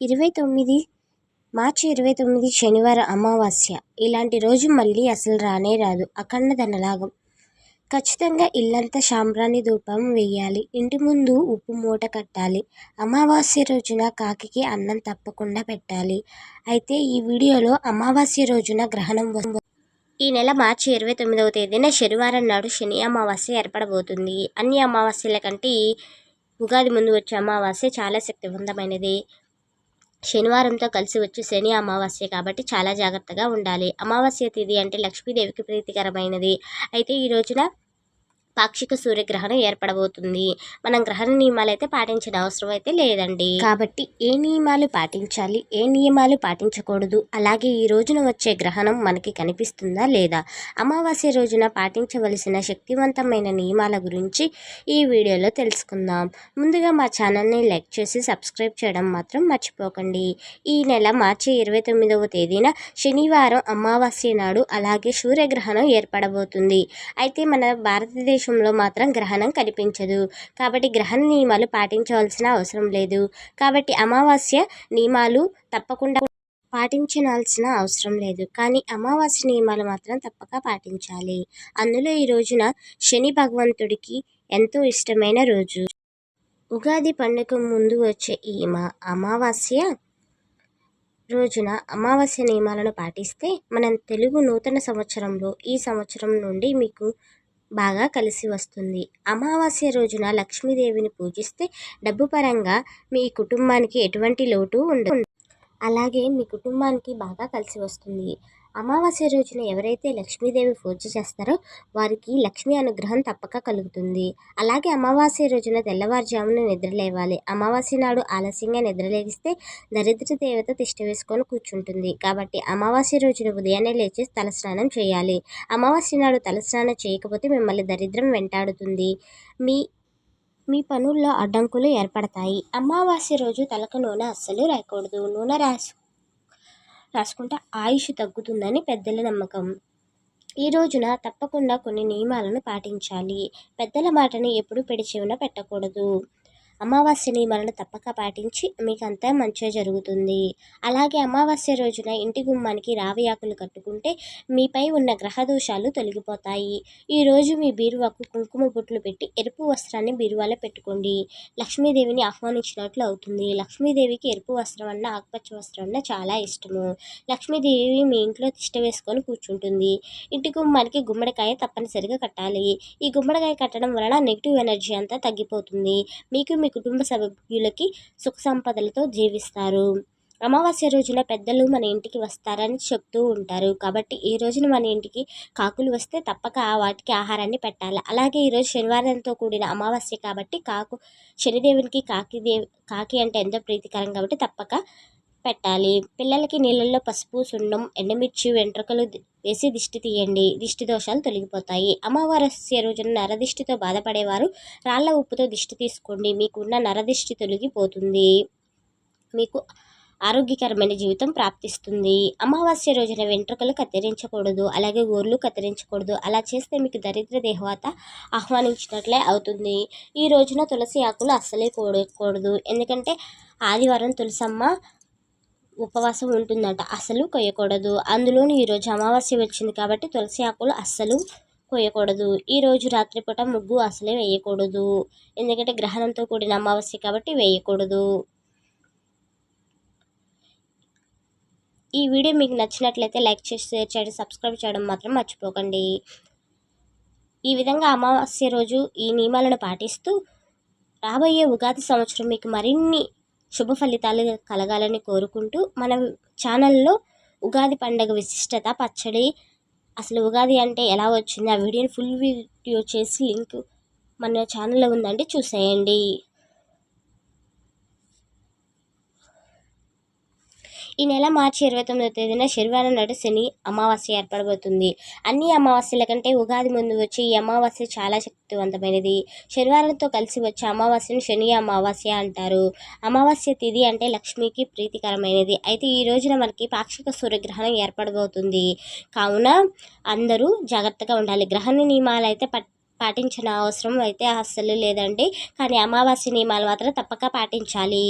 ఇరవై తొమ్మిది మార్చి ఇరవై తొమ్మిది శనివారం అమావాస్య. ఇలాంటి రోజు మళ్ళీ అసలు రానే రాదు. అఖండ ధనలాగం ఖచ్చితంగా ఇల్లంతా సాంబ్రాణి ధూపం వేయాలి ఇంటి ముందు ఉప్పు మూట కట్టాలి. అమావాస్య రోజున కాకికి అన్నం తప్పకుండా పెట్టాలి. అయితే ఈ వీడియోలో అమావాస్య రోజున గ్రహణం ఈ నెల మార్చి ఇరవై తొమ్మిదవ తేదీన శనివారం నాడు శని అమావాస్య ఏర్పడబోతుంది. అన్ని అమావాస్యల కంటే ఈ ఉగాది ముందు వచ్చే అమావాస్య చాలా శక్తివంతమైనది. శనివారంతో కలిసి వచ్చి శని అమావాస్య కాబట్టి చాలా జాగ్రత్తగా ఉండాలి. అమావాస్య తిథి అంటే లక్ష్మీదేవికి ప్రీతికరమైనది. అయితే ఈ రోజున పాక్షిక సూర్యగ్రహణం ఏర్పడబోతుంది. మనం గ్రహణ నియమాలు అయితే పాటించిన అవసరం అయితే లేదండి. కాబట్టి ఏ నియమాలు పాటించాలి ఏ నియమాలు పాటించకూడదు అలాగే ఈ రోజున వచ్చే గ్రహణం మనకి కనిపిస్తుందా లేదా అమావాస్య రోజున పాటించవలసిన శక్తివంతమైన నియమాల గురించి ఈ వీడియోలో తెలుసుకుందాం. ముందుగా మా ఛానల్ని లైక్ చేసి సబ్స్క్రైబ్ చేయడం మాత్రం మర్చిపోకండి. ఈ నెల మార్చి ఇరవై తొమ్మిదవ తేదీన శనివారం అమావాస్య నాడు అలాగే సూర్యగ్రహణం ఏర్పడబోతుంది. అయితే మన భారతదేశ భారతదేశంలో మాత్రం గ్రహణం కనిపించదు. కాబట్టి గ్రహణ నియమాలు పాటించవలసిన అవసరం లేదు. కాబట్టి అమావాస్య నియమాలు తప్పకుండా పాటించాల్సిన అవసరం లేదు. కానీ అమావాస్య నియమాలు మాత్రం తప్పక పాటించాలి. అందులో ఈ రోజున శని భగవంతుడికి ఎంతో ఇష్టమైన రోజు. ఉగాది పండుగ ముందు వచ్చే ఈ అమావాస్య రోజున అమావాస్య నియమాలను పాటిస్తే మనం తెలుగు నూతన సంవత్సరంలో ఈ సంవత్సరం నుండి మీకు బాగా కలిసి వస్తుంది. అమావాస్య రోజున లక్ష్మీదేవిని పూజిస్తే డబ్బు పరంగా మీ కుటుంబానికి ఎటువంటి లోటు ఉండదు. అలాగే మీ కుటుంబానికి బాగా కలిసి వస్తుంది. అమావాస్య రోజున ఎవరైతే లక్ష్మీదేవి పూజ చేస్తారో వారికి లక్ష్మీ అనుగ్రహం తప్పక కలుగుతుంది. అలాగే అమావాస్య రోజున తెల్లవారుజామున నిద్రలేవాలి అమావాస్య నాడు ఆలస్యంగా నిద్రలేగిస్తే దరిద్ర దేవత తిష్ట వేసుకొని కూర్చుంటుంది. కాబట్టి అమావాస్య రోజున ఉదయాన్నే లేచి తలస్నానం చేయాలి. అమావాస్య నాడు తలస్నానం చేయకపోతే మిమ్మల్ని దరిద్రం వెంటాడుతుంది. మీ మీ పనుల్లో అడ్డంకులు ఏర్పడతాయి. అమావాస్య రోజు తలకు నూనె అస్సలు రాయకూడదు నూనె రాసు రాసుకుంటే ఆయుష్ తగ్గుతుందని పెద్దల నమ్మకం. ఈ రోజున తప్పకుండా కొన్ని నియమాలను పాటించాలి. పెద్దల మాటని ఎప్పుడు పెడి పెట్టకూడదు. అమావాస్యని మనం తప్పక పాటించి మీకు అంతా మంచిగా జరుగుతుంది. అలాగే అమావాస్య రోజున ఇంటి గుమ్మానికి రావి ఆకులు కట్టుకుంటే మీపై ఉన్న గ్రహ దోషాలు తొలగిపోతాయి ఈరోజు మీ బీరువాకు కుంకుమ బొట్లు పెట్టి ఎరుపు వస్త్రాన్ని బీరువాలో పెట్టుకోండి. లక్ష్మీదేవిని ఆహ్వానించినట్లు అవుతుంది. లక్ష్మీదేవికి ఎరుపు వస్త్రం అన్న ఆకుపచ్చ వస్త్రం అన్న చాలా ఇష్టము. లక్ష్మీదేవి మీ ఇంట్లో తిష్ట వేసుకొని కూర్చుంటుంది. ఇంటి గుమ్మానికి గుమ్మడికాయ తప్పనిసరిగా కట్టాలి. ఈ గుమ్మడికాయ కట్టడం వలన నెగిటివ్ ఎనర్జీ అంతా తగ్గిపోతుంది. మీకు మీ కుటుంబ సభ్యులకి సుఖ సంపదలతో జీవిస్తారు. అమావాస్య రోజున పెద్దలు మన ఇంటికి వస్తారని చెప్తూ ఉంటారు. కాబట్టి ఈ రోజున మన ఇంటికి కాకులు వస్తే తప్పక ఆ వాటికి ఆహారాన్ని పెట్టాలి. అలాగే ఈరోజు శనివారంతో కూడిన అమావాస్య కాబట్టి కాకు శనిదేవునికి కాకి దేవి కాకి అంటే ఎంతో ప్రీతికరం కాబట్టి తప్పక పెట్టాలి. పిల్లలకి నీళ్ళల్లో పసుపు సున్నం ఎండుమిర్చి వెంట్రుకలు వేసి దిష్టి తీయండి. దిష్టి దోషాలు తొలగిపోతాయి. అమావాస్య రోజున నరదిష్టితో బాధపడేవారు రాళ్ళ ఉప్పుతో దిష్టి తీసుకోండి. మీకున్న నరదిష్టి తొలగిపోతుంది. మీకు ఆరోగ్యకరమైన జీవితం ప్రాప్తిస్తుంది. అమావాస్య రోజున వెంట్రుకలు కత్తిరించకూడదు. అలాగే గోర్లు కత్తిరించకూడదు. అలా చేస్తే మీకు దరిద్ర దేహవాత ఆహ్వానించినట్లే అవుతుంది. ఈ రోజున తులసి ఆకులు అస్సలే కూడకూడదు. ఎందుకంటే ఆదివారం తులసమ్మ ఉపవాసం ఉంటుందంట. అసలు కొయ్యకూడదు. అందులోని ఈరోజు అమావాస్య వచ్చింది కాబట్టి తులసి ఆకులు అస్సలు కొయ్యకూడదు. ఈరోజు రాత్రిపూట ముగ్గు అసలే వేయకూడదు. ఎందుకంటే గ్రహణంతో కూడిన అమావాస్య కాబట్టి వేయకూడదు. ఈ వీడియో మీకు నచ్చినట్లయితే లైక్ చేసి షేర్ చేయడం సబ్స్క్రైబ్ చేయడం మాత్రం మర్చిపోకండి. ఈ విధంగా అమావాస్య రోజు ఈ నియమాలను పాటిస్తూ రాబోయే ఉగాది సంవత్సరం మీకు మరిన్ని శుభ ఫలితాలు కలగాలని కోరుకుంటూ మన ఛానల్లో ఉగాది పండగ విశిష్టత పచ్చడి అసలు ఉగాది అంటే ఎలా వచ్చింది ఆ వీడియోని ఫుల్ వీడియో చేసి లింక్ మన ఛానల్లో ఉందండి చూసేయండి. ఈ నెల మార్చి ఇరవై తొమ్మిదవ తేదీన శనివారం నాడు శని అమావాస్య ఏర్పడబోతుంది. అన్ని అమావాస్యల కంటే ఉగాది ముందు వచ్చే ఈ అమావాస్య చాలా శక్తివంతమైనది. శనివారంతో కలిసి వచ్చే అమావాస్యను శని అమావాస్య అంటారు. అమావాస్య తిథి అంటే లక్ష్మికి ప్రీతికరమైనది. అయితే ఈ రోజున మనకి పాక్షిక సూర్యగ్రహణం ఏర్పడబోతుంది. కావున అందరూ జాగ్రత్తగా ఉండాలి. గ్రహణ నియమాలు అయితే పట్ పాటించిన అవసరం అయితే అస్సలు లేదండి. కానీ అమావాస్య నియమాలు మాత్రం తప్పక పాటించాలి.